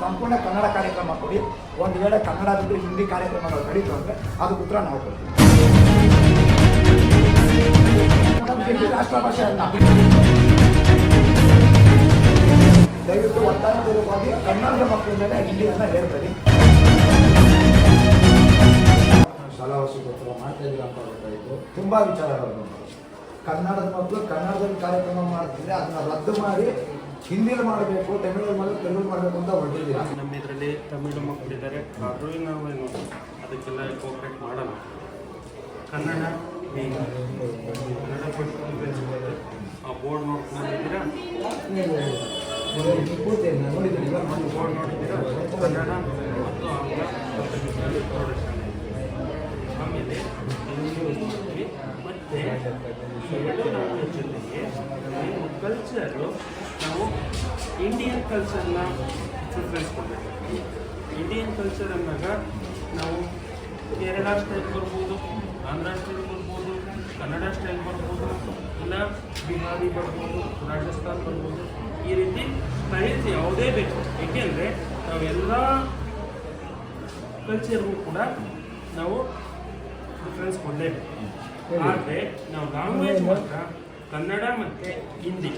ಸಂಪೂರ್ಣ ಕನ್ನಡ ಕಾರ್ಯಕ್ರಮ ಕೊಡಿ. ಒಂದು ವೇಳೆ ಕನ್ನಡ ಬಿಟ್ಟು ಹಿಂದಿ ಕಾರ್ಯಕ್ರಮಗಳು ನಡೀತು ಅಂದರೆ ಅದಕ್ಕೆ ಉತ್ತರ ನಾವು ಕೊಡ್ತೀವಿ. ರಾಷ್ಟ್ರ ಭಾಷೆ ದಯವಿಟ್ಟು ಒತ್ತಾಯಪೂರ್ವಕವಾಗಿ ಕನ್ನಡದ ಮಕ್ಕಳ ಮೇಲೆ ಹಿಂದಿಯನ್ನು ಹೇಳ್ಬೇಡಿ ಶಾಲಾ ಮಾಡ್ತಾ ಇದ್ದೀರಾ ಅಂತ ಗೊತ್ತಾಯಿತು ತುಂಬ ವಿಚಾರಗಳು ಕನ್ನಡದ ಮಕ್ಕಳು ಕನ್ನಡದಲ್ಲಿ ಕಾರ್ಯಕ್ರಮ ಮಾಡ್ತಿದ್ರೆ ಅದನ್ನ ರದ್ದು ಮಾಡಿ ಹಿಂದಿಲಿ ಮಾಡಬೇಕು ತಮಿಳಲ್ಲಿ ಮಾಡಬೇಕು ತೆಲುಗು ಮಾಡಬೇಕು ಅಂತ ಹೊರಟಿದ್ದೀರಾ? ನಮ್ಮ ಇದರಲ್ಲಿ ತಮಿಳು ಮಕ್ಕಳಿದ್ದಾರೆ ಆದರೂ ನಾವೇನು ಅದಕ್ಕೆಲ್ಲ ಕೋಪ್ರೇಟ್ ಮಾಡಲ್ಲ. ಕನ್ನಡ ಮೇನ್ ಕನ್ನಡ ಆ ಬೋರ್ಡ್ ನೋಡ್ಕೊಂಡಿದ್ದೀರಾ ಪೂರ್ತಿ ನಾನು ನೋಡಿದ್ದೀನಿ ಇವಾಗ ನೋಡಿ. ಬೋರ್ಡ್ ನೋಡಿದ್ದೀರಾ ಕನ್ನಡ ಮತ್ತು ಆಂಗ್ಲ ಪ್ರೊಡಕ್ಷನ್ ಆಮೇಲೆ ಮತ್ತು ಜೊತೆಗೆ ಕಲ್ಚರು ನಾವು ಇಂಡಿಯನ್ ಕಲ್ಚರ್ನ ಪ್ರಿಫರೆನ್ಸ್ ಕೊಡಬೇಕು. ಇಂಡಿಯನ್ ಕಲ್ಚರ್ ಅಂದಾಗ ನಾವು ಕೇರಳ ಸ್ಟೈಲ್ ಬರ್ಬೋದು ಆಂಧ್ರ ಸ್ಟೈಲ್ ಬರ್ಬೋದು ಕನ್ನಡ ಸ್ಟೈಲ್ ಬರ್ಬೋದು ಇಲ್ಲ ಬಿಹಾರಿ ಬರ್ಬೋದು ರಾಜಸ್ಥಾನ್ ಬರ್ಬೋದು. ಈ ರೀತಿ ಸ್ಟೈಲ್ಸ್ ಯಾವುದೇ ಬೇಕು. ಏಕೆಂದರೆ ನಾವೆಲ್ಲ ಕಲ್ಚರ್ಗೂ ಕೂಡ ನಾವು ಪ್ರಿಫರೆನ್ಸ್ ಕೊಡಲೇಬೇಕು. ಆದರೆ ನಾವು ಲ್ಯಾಂಗ್ವೇಜ್ ಮಾತ್ರ ಕನ್ನಡ ಮತ್ತು ಹಿಂದಿ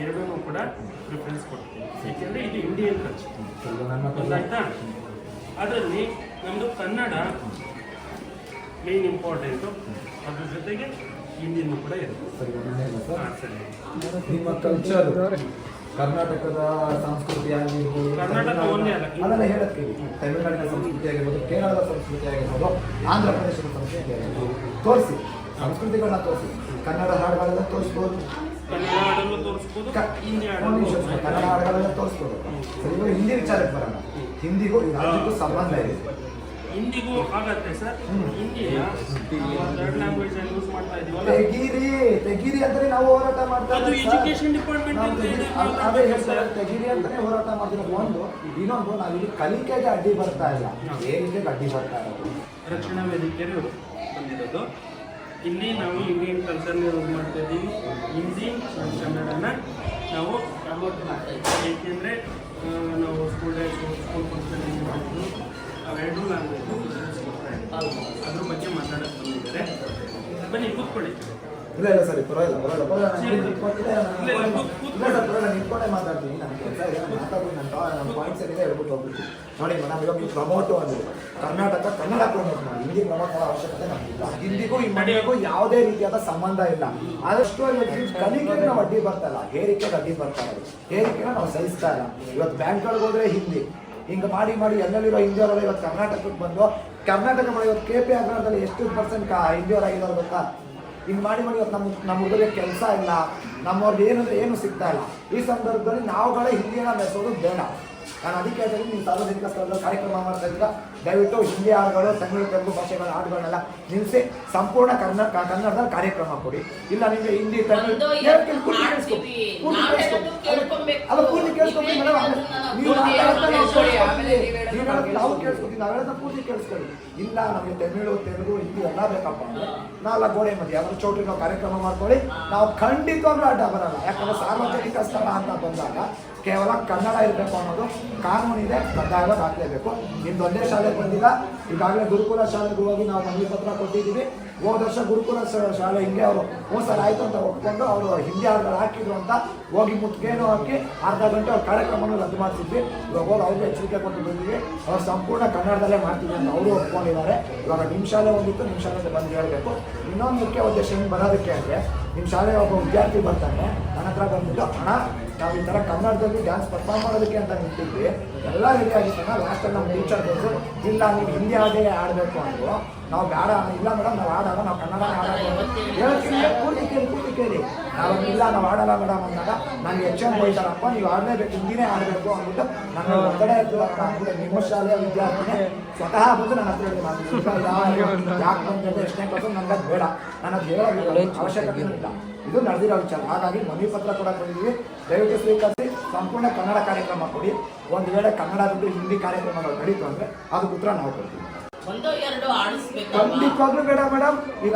ಎರಡೂ ಕೂಡ ಪ್ರಿಫರೆನ್ಸ್ ಕೊಡ್ತೀವಿ ಏಕೆಂದರೆ ಇದು ಇಂಡಿಯನ್ ಕಲ್ಚರ್ ಆಯಿತಾ? ಅದರಲ್ಲಿ ನಮ್ಮದು ಕನ್ನಡ ಮೇನ್ ಇಂಪಾರ್ಟೆಂಟು ಅದ್ರ ಜೊತೆಗೆ ಹಿಂದಿನೂ ಕೂಡ ಇರುತ್ತೆ. ನಿಮ್ಮ ಕಲ್ಚರ್ ಕರ್ನಾಟಕದ ಸಂಸ್ಕೃತಿ ಆಗಿರ್ಬೋದು ಕರ್ನಾಟಕ ಒಂದೇ ಅಲ್ಲ ಅದನ್ನ ಹೇಳಕ್ಕೆ ತಮಿಳುನಾಡಿನ ಸಂಸ್ಕೃತಿ ಆಗಿರ್ಬೋದು ಕೇರಳದ ಸಂಸ್ಕೃತಿ ಆಗಿರ್ಬೋದು ಆಂಧ್ರ ಪ್ರದೇಶದ ಸಂಸ್ಕೃತಿ ಆಗಿರ್ಬೋದು. ತೋರಿಸಿ ಸಂಸ್ಕೃತಿಗಳನ್ನ ತೋರಿಸಿ. ಕನ್ನಡ ಹಾಡುಗಳೆಲ್ಲ ತೋರಿಸ್ಬೋದು. ಕನ್ನಡ ಹಾಡುಗಳೆಲ್ಲ ತೋರಿಸ್ಬೋದು ಇವಾಗ ಹಿಂದಿ ವಿಚಾರಕ್ಕೆ ಬರೋಣ. ಹಿಂದಿಗೂ ಯಾವುದಕ್ಕೂ ರಾಜ್ಯಕ್ಕೂ ಸಂಬಂಧ ಇದೆ. ಹಿಂದಿಗೂ ಆಗತ್ತೆ ಸರ್. ಹಿಂದಿಯ ಥರ್ಡ್ ಲ್ಯಾಂಗ್ವೇಜ್ ಯೂಸ್ ಮಾಡ್ತಾ ಇದೀವಲ್ಲ. ತೆಗೀರಿ ತೆಗೀರಿ ನಾವು ಹೋರಾಟ ಮಾಡ್ತಾ ಅದು ಎಜುಕೇಶನ್ ಡಿಪಾರ್ಟ್ಮೆಂಟ್ ಅದ್- ಹೇಳ್ತಾರೆ ತೆಗೀರಿ ಅಂತಾನೆ ಹೋರಾಟ ಮಾಡ್ತಿರೋದು. ಒಂದು ಇನ್ನೊಂದು ನಾವು ಇಲ್ಲಿ ಕಲಿಕೆಗೆ ಅಡ್ಡಿ ಬರ್ತಾ ಇಲ್ಲ. ಏನಿಗೆ ಅಡ್ಡಿ ಬರ್ತಾ ಇಲ್ಲ ರಕ್ಷಣಾ ವೇದಿಕೆಯರು ಬಂದಿರೋದು. ಇಲ್ಲಿ ನಾವು ಇಂಡಿಯನ್ ಕಲ್ಚರ್ನ ಯೂಸ್ ಮಾಡ್ತಾ ಇದ್ದೀವಿ. ಹಿಂದಿ ಕನ್ನಡನ ನಾವು ಪ್ರಮೋಟ್ ಮಾಡ್ತಾ ಇದ್ದೀವಿ. ಏಕೆಂದರೆ ನಾವು ಸ್ಕೂಲ್ ಡೇ ಸ್ಕೂಲ್ ಫಂಕ್ಷನ್ ಮಾಡಿದ್ರು ಅವೆರಡೂ ಲ್ಯಾಂಗ್ವೇಜ್ ಅದ್ರ ಬಗ್ಗೆ ಮಾತಾಡಕ್ಕೆ ಬಂದಿದ್ದಾರೆ. ಬನ್ನಿ, ಕೂತ್ಕೊಳ್ಳಿ. ಇಲ್ಲ ಇಲ್ಲ ಸರಿ ಪರವಾಗಿಲ್ಲ ಪರವಾಗಿಲ್ಲ ಪರವಾಗಿಲ್ಲ. ನಾನು ನಾನು ಪರವಾಗಿಲ್ಲ. ನಿಂತ್ಕೊಂಡೇ ಮಾತಾಡ್ತೀನಿ. ನನ್ನ ಕೆಲಸ ಇದೆ ನಾನು ಪಾಯಿಂಟ್ ನನ್ನ ನನ್ನ ಪಾಯಿಂಟ್ಸ್ ಏನಿದೆ ಹೇಳ್ಬಿಟ್ಟು ಹೋಗ್ಬಿಡ್ತೀನಿ. ನೋಡಿ ಮೇಡಮ್ ಇವಾಗ ನೀವು ಪ್ರಮೋಟು ಅಂದ್ರು ಕರ್ನಾಟಕ ಕನ್ನಡ ಪ್ರಮೋಟ್ ಮಾಡಿ. ಹಿಂದಿ ಪ್ರಮೋಟ್ ಮಾಡೋ ಅವಶ್ಯಕತೆ ನಮಗಿಲ್ಲ. ಹಿಂದಿಗೂ ಈ ಮನೆಗೂ ಯಾವುದೇ ರೀತಿಯಾದ ಸಂಬಂಧ ಇಲ್ಲ. ಆದಷ್ಟು ಕಲಿಕೆಗೆ ನಾವು ಅಡ್ಡಿ ಬರ್ತಲ್ಲ ಹೇರಿಕೆಗೆ ಅಡ್ಡಿ ಬರ್ತಾ ಇಲ್ಲ. ಹೇರಿಕೆನ ನಾವು ಸಹಿಸ್ತಾ ಇಲ್ಲ. ಇವತ್ತು ಬ್ಯಾಂಕ್ಗಳಿಗೆ ಹೋದ್ರೆ ಹಿಂದಿ. ಹಿಂಗೆ ಮಾಡಿ ಮಾಡಿ ಎಲ್ಲೆಲ್ಲಿರೋ ಹಿಂದಿಯವರೆಲ್ಲ ಇವತ್ತು ಕರ್ನಾಟಕಕ್ಕೆ ಬಂದು ಕರ್ನಾಟಕ ಮಾಡಿ ಇವತ್ತು ಕೆ ಪಿ ಆಗ್ರಹದಲ್ಲಿ ಎಷ್ಟು ಪರ್ಸೆಂಟ್ ಹಿಂದಿಯವರಾಗಿದ್ದಾರೆ ಗೊತ್ತಾ? ಹಿಂಗೆ ಮಾಡಿ ಮಾಡಿ ಇವತ್ತು ನಮ್ಮ ನಮ್ಮ ಹುಡುಗರಿಗೆ ಕೆಲಸ ಇಲ್ಲ ನಮ್ಮವ್ರಿಗೆ ಏನು ಏನು ಸಿಗ್ತಾ ಇಲ್ಲ. ಈ ಸಂದರ್ಭದಲ್ಲಿ ನಾವುಗಳೇ ಹಿಂದಿನ ಬೆಳೆಸೋದು ಬೇಡ. ನಾನು ಅದಕ್ಕೆ ಹೇಳ್ತೀನಿ ನೀವು ಸಾರ್ವಜನಿಕ ಸ್ಥಳದ ಕಾರ್ಯಕ್ರಮ ಮಾಡ್ತಾ ಇದ್ದೀರಾ ದಯವಿಟ್ಟು ಹಿಂದಿ ಹಾಡುಗಳು ತಮಿಳು ತೆಲುಗು ಭಾಷೆಗಳ ಹಾಡುಗಳನ್ನೆಲ್ಲ ನಿಲ್ಲಿಸಿ ಸಂಪೂರ್ಣ ಕನ್ನಡ ಕನ್ನಡದ ಕಾರ್ಯಕ್ರಮ ಕೊಡಿ. ಇಲ್ಲ ನಿಮಗೆ ಹಿಂದಿ ತಮಿಳು ಕೇಳಿಸ್ಕೊಂಡು. ನಾವು ಕೇಳಿಸ್ಕೊ. ಹೇಳೋದು ಕೇಳ್ಕೊಬೇಕು. ಅಲ್ಲ ಪೂರ್ತಿ ಕೇಳಿಸ್ಕೊತೀನಿ ನೀವು ಮೇಡಮ್ ಹೇಳೋದನ್ನ ನೀವು ಪೂರ್ತಿ ಇಲ್ಲ, ನಮಗೆ ತಮಿಳು, ತೆಲುಗು, ಹಿಂದಿ ಎಲ್ಲ ಬೇಕಪ್ಪ ಅಂದ್ರೆ ನಾಲ್ಕು ಗೋಡೆ ಮಧ್ಯೆ. ಯಾವ್ದಾದ್ರು ಚೌಟ್ರಿ ನಾವು ಕಾರ್ಯಕ್ರಮ ಮಾಡ್ಕೊಳ್ಳಿ. ನಾವು ಖಂಡಿತವಾಗ್ಲೂ ಅಡ್ಡ ಬರಲ್ಲ. ಯಾಕಂದ್ರೆ ಸಾರ್ವಜನಿಕ ಸ್ಥಳ ಅಂತ ಬಂದಾಗ ಕೇವಲ ಕನ್ನಡ ಇರಬೇಕು ಅನ್ನೋದು ಕಾನೂನಿದೆ ಕಡ್ಡಾಯವಾಗಿ ಹಾಕಲೇಬೇಕು. ನಿಮ್ದು ಒಂದೇ ಶಾಲೆ ಬಂದಿಲ್ಲ. ಈಗಾಗಲೇ ಗುರುಕುಲ ಶಾಲೆಗೆ ಹೋಗಿ ನಾವು ಮನವಿ ಪತ್ರ ಕೊಟ್ಟಿದ್ದೀವಿ. ಹೋದ ವರ್ಷ ಗುರುಕುಲ ಶಾಲೆ ಹಿಂಗೆ ಅವರು ಮೂರು ಸರ್ ಆಯ್ತು ಅಂತ ಒಪ್ಕೊಂಡು ಅವರು ಹಿಂದಿ ಹಾಡುಗಳು ಹಾಕಿದ್ರು ಅಂತ ಹೋಗಿ ಮುಟ್ಗೇನು ಹಾಕಿ ಅರ್ಧ ಗಂಟೆ ಅವ್ರ ಕಾರ್ಯಕ್ರಮನ ರದ್ದು ಮಾಡ್ತಿದ್ವಿ ಇವಾಗ ಅವ್ರಿಗೆ ಎಚ್ಚರಿಕೆ ಕೊಟ್ಟು ಬಂದಿವಿ ಅವ್ರು ಸಂಪೂರ್ಣ ಕನ್ನಡದಲ್ಲೇ ಮಾಡ್ತೀವಿ ಅಂತ ಅವರು ಒಪ್ಕೊಂಡಿದ್ದಾರೆ. ಇವಾಗ ನಿಮ್ಮ ಶಾಲೆ ಒಂದಿತ್ತು, ನಿಮ್ಮ ಶಾಲೆಗೆ ಬಂದು ಹೇಳಬೇಕು. ಇನ್ನೊಂದು ಮುಖ್ಯ ಉದ್ದೇಶ ಹಿಂಗೆ ಬರೋದಕ್ಕೆ ಅಂದರೆ ನಿಮ್ಮ ಶಾಲೆ ಒಬ್ಬ ವಿದ್ಯಾರ್ಥಿ ಬರ್ತಾನೆ, ನನ್ನ ಹತ್ರ ಬಂದ್ಬಿಟ್ಟು ಹಣ ನಾವು ಈ ಥರ ಕನ್ನಡದಲ್ಲಿ ಡ್ಯಾನ್ಸ್ ಪರ್ಫಾರ್ಮ್ ಮಾಡೋದಕ್ಕೆ ಅಂತ ನಿಂತಿದ್ವಿ. ಎಲ್ಲ ಆಗಿತ್ತಲ್ಲ ಲಾಸ್ಟಲ್ಲಿ ನಮ್ಮ ಟೀಚರ್ ಇಲ್ಲ, ನೀವು ಹಿಂದಿ ಹಾಡೇ ಆಡಬೇಕು ಅಂದರು. ನಾವು ಬೇಡ ಇಲ್ಲ ಮೇಡಮ್ ನಾವು ಆಡೋಣ ನಾವು ಕನ್ನಡ ಆಡೋದು ಹೇಳ್ತೀನಿ ಕೇಳಿ. ನಾವು ಇಲ್ಲ ನಾವು ಆಡಲ್ಲ ಮೇಡಮ್ ಅಂದಾಗ ನನಗೆ ಎಚ್ ಎಂ ಹೋಯ್ತಾರಪ್ಪ ನೀವು ಆಡಲೇಬೇಕು ಹಿಂದಿನೇ ಆಡಬೇಕು ಅಂದ್ಬಿಟ್ಟು ನನ್ನ ಹೊರಗಡೆ ಅಂದ್ಬಿಟ್ಟು ನಿಮ್ಮ ಶಾಲೆಯ ವಿದ್ಯಾರ್ಥಿನೇ ಸ್ವತಃ ಬಂದು ನನ್ನ ಹತ್ರ ಹೇಳಿ ಯಾಕೆ ಬಂದ್ರೆ ಎಷ್ಟನೇ ಕ್ಲಾಸು ನನಗೆ ಅದು ಬೇಡ. ನಾನು ಅದು ಅವಶ್ಯಕತೆ ಇಲ್ಲ. ಇದು ನಡೆದಿರೋ ವಿಚಾರ. ಹಾಗಾಗಿ ಮನವಿ ಪತ್ರ ಕೂಡ ಬಂದಿದ್ದೀವಿ ದಯವಿಟ್ಟು ಸ್ವೀಕರಿಸಿ ಸಂಪೂರ್ಣ ಕನ್ನಡ ಕಾರ್ಯಕ್ರಮ ಕೊಡಿ. ಒಂದು ವೇಳೆ ಕನ್ನಡ ಬಿಟ್ಟು ಹಿಂದಿ ಕಾರ್ಯಕ್ರಮಗಳು ನಡೀತು ಅಂದರೆ ಅದಕ್ಕೆ ಉತ್ತರ ನಾವು ಕೊಡ್ತೀವಿ. ಖಂಡಿತವಾಗ್ಲೂ ಬೇಡ ಮೇಡಮ್ ಈ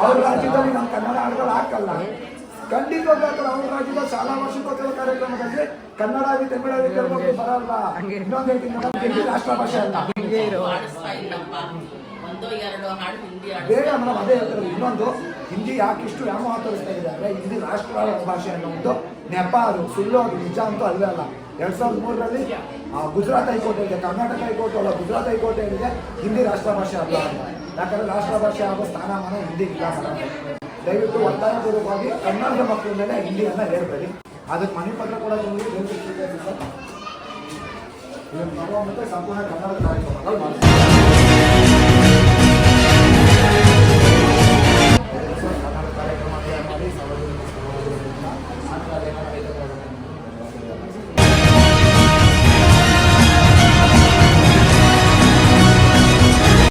ಅವ್ರ ರಾಜ್ಯದಲ್ಲಿ ಆಗಿ ನಮ್ಮ ಕನ್ನಡ ಹಾಡುಗಳು ಹಾಕಲ್ಲ. ಖಂಡಿತವಾಗ್ಲೂ ಆ ಕಡೆ ಅವ್ರ ರಾಜ್ಯದ ಶಾಲಾ ವಾರ್ಷಿಕೋತ್ಸವ ಕಾರ್ಯಕ್ರಮದಲ್ಲಿ ಕನ್ನಡಾಗಿ ಆಗಿ ಕೆಲವೊಬ್ಬರು ಬರಲ್ಲ ಇನ್ನೊಂದು ಹೇಳ್ತೀನಿ ಮೇಡಮ್, ಹಿಂದಿ ರಾಷ್ಟ್ರ ಭಾಷೆ ಅಲ್ಲ. ಒಂದೋ ಎರಡೋ ಹಾಡು ಹಿಂದಿ ಬೇಡ ಮೇಡಮ್ ಅದೇ ಹೇಳ್ತಾರೆ ಇನ್ನೊಂದು ಹಿಂದಿ ಯಾಕೆ ಇಷ್ಟು ವ್ಯಾಮೋಹ ತೋರಿಸ್ತಾ ಇದ್ದಾರೆ ಹಿಂದಿ ರಾಷ್ಟ್ರ ಭಾಷೆ ಅನ್ನೋ ಒಂದು ನೆಪ ಸುಳ್ಳು ಅದು ನಿಜ ಅಂತೂ ಅಲ್ಲ ಅಲ್ಲ. ಎರಡ್ ಸಾವಿರದ ಮೂರರಲ್ಲಿ ಗುಜರಾತ್ ಹೈಕೋರ್ಟ್ ಇದೆ ಕರ್ನಾಟಕ ಹೈಕೋರ್ಟ್ ಅಲ್ಲ, ಗುಜರಾತ್ ಹೈಕೋರ್ಟ್ ಏನಿದೆ, ಹಿಂದಿ ರಾಷ್ಟ್ರ ಭಾಷೆ ಅಲ್ಲ ಅಂತ ಯಾಕಂದ್ರೆ ರಾಷ್ಟ್ರ ಭಾಷೆ ಆಗೋ ಸ್ಥಾನಮಾನ ಹಿಂದಿ, ಇಲ್ಲ ದಯವಿಟ್ಟು ಒತ್ತಾಯಪೂರ್ವಕವಾಗಿ ಕನ್ನಡದ ಮಕ್ಕಳ ಮೇಲೆ ಹಿಂದಿಯನ್ನ ಹೇಳ್ಬೇಡಿ ಅದಕ್ಕೆ ಮನೆ ಪತ್ರ ಕೂಡ ಮತ್ತೆ ಸಂಪೂರ್ಣ ಕನ್ನಡದ ಕಾರ್ಯಕ್ರಮಗಳು ಮಾಡ್ತೀವಿ.